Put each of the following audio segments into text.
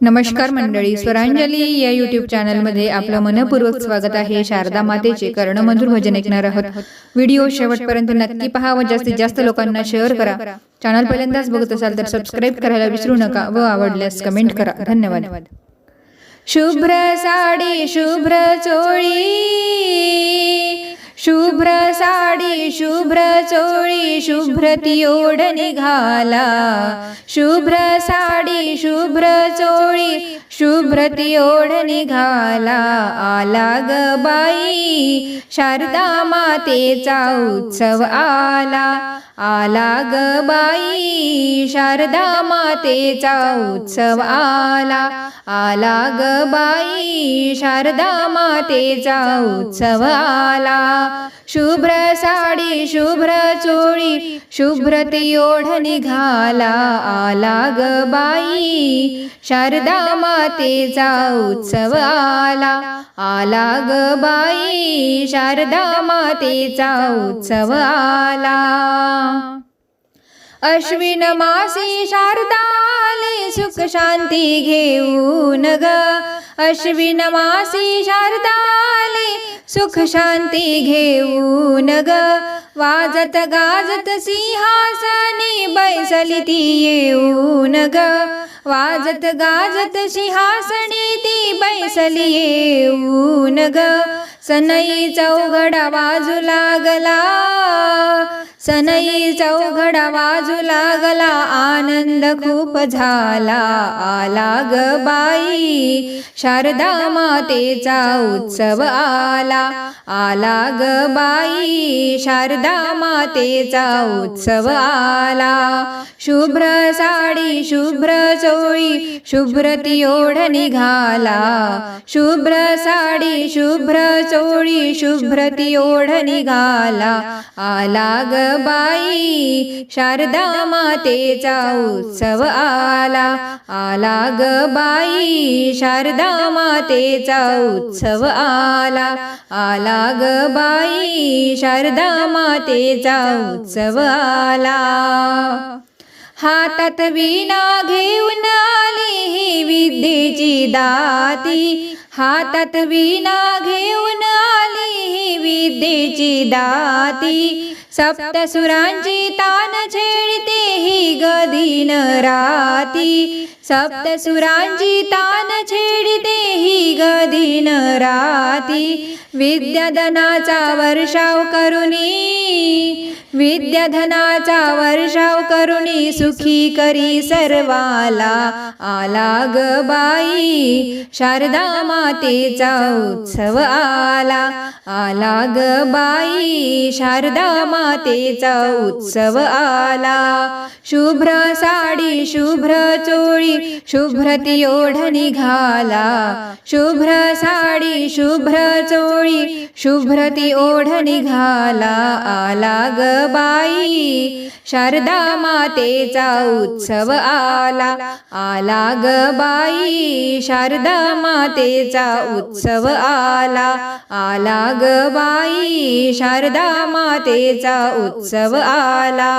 नमस्कार मंडळी स्वरांजली या युट्यूब चॅनलमध्ये आपलं मनपूर्वक स्वागत आहे शारदा मातेचे कर्णमधुर भजन ऐकणार आहोत. व्हिडिओ शेवटपर्यंत नक्की पहा व जास्तीत जास्त लोकांना शेअर करा. चॅनल पहिल्यांदाच बघत असाल तर सबस्क्राईब करायला विसरू नका व आवडल्यास कमेंट करा. धन्यवाद. शुभ्र साडी शुभ्र चोळी. साडी शुभ्र चोळी शुभ्र ओढ निघाला. शुभ्र साडी शुभ्र चोळी शुभ्र ओढ निघाला. आला ग बाई शारदा मातेचा उत्सव आला. आला ग बाई शारदा मातेचा उत्सव आला. आला ग बाई शारदा मातेचा उत्सव आला. शुभ्र साडी शुभ्र चोळी शुभ्रती ओढ निघाला आला ग बाई. शारदा मातेचा उत्सव आला आला ग बाई. शारदा मातेचा उत्सव आला. अश्विन मासी शारदाले सुख शांती घेऊन ग. अश्विन मासी शारदाले सुख शांती घेऊन ग. वाजत गाजत सिंहासनी बैसली ती येऊन ग. वाजत गाजत सिंहासनी ती बैसली येऊन ग. सनई चौघडा बाजू लागला. सनई चौघडा वाजू लागला आनंद खूप झाला आला ग बाई. शारदा मातेचा उत्सव आला आला ग बाई. शारदा मातेचा उत्सव आला. शुभ्र साडी शुभ्र चोळी शुभ्र ओढ निघाला. शुभ्र साडी शुभ्र चोळी शुभ्र ओढ निघाला. आला ग बाई शारदा मातेचा उत्सव आला. आला ग बाई शारदा मातेचा उत्सव आला. आला ग बाई शारदा मातेचा उत्सव आला. हातात विना घेऊन आली ही विद्येची दाती. हातात विना घेऊन आली विद्येची दाती सप्तसुरांची तान छेडते ही गदीन राती. सप्तसुरांची तान छेडते ही गदीन राती. विद्याधनाचा वर्षाव करुणी विद्याधनाचा वर्षाव करुणी सुखी करी सर्वाला. आला ग बाई शारदा मातेचा उत्सव आला. आला ग बाई शारदा मातेचा उत्सव आला. शुभ्र साडी शुभ्र चोळी शुभ्रती ओढ निघाला शुभ्र साडी शुभ्र चोळी शुभ्रती ओढ निघाला आला ग बाई. शारदा मातेचा उत्सव आला आला ग बाई. शारदा मातेचा उत्सव आला आला ग बाई. शारदा मातेचा उत्सव आला.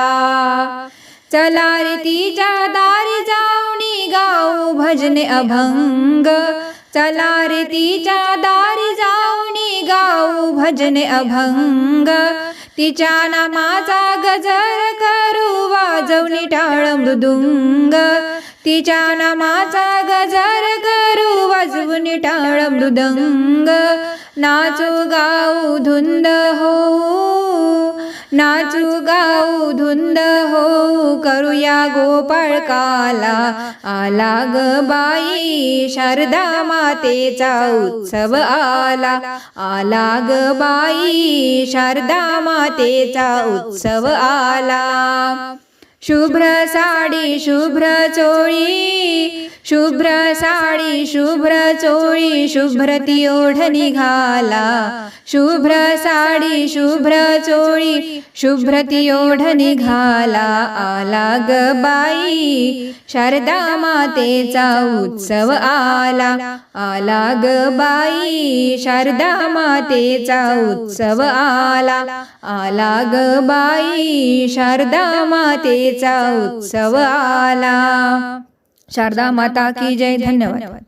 चला रे तिच्या दारी जाऊनी गाऊ भजने अभंग. चला रे तिच्या दारी जाऊनी गाऊ भजने अभंग. तिच्या नामाचा गजर करू वाजवणी टाळ मृदुंग. तिच्या नामाचा गजर करू वाजवणी टाळ मृदंग. नाचू गाऊ धुंद हो नाचू गाऊ धुंद हो करूया गोपाळकाला आला ग बाई शारदा मातेचा उत्सव आला. आला ग बाई शारदा मातेचा उत्सव आला. शुभ्र साडी शुभ्र चोळी शुभ्र साडी शुभ्र चोळी शुभ्र ती ओढ निघाला शुभ्र साडी शुभ्र चोळी शुभ्र ती ओढ निघाला आला ग बाई शारदा मातेचा उत्सव आला. आला ग बाई शारदा मातेचा उत्सव आला. आला ग बाई शारदा मातेचा उत्सव आला शारदा माता की जय. धन्यवाद.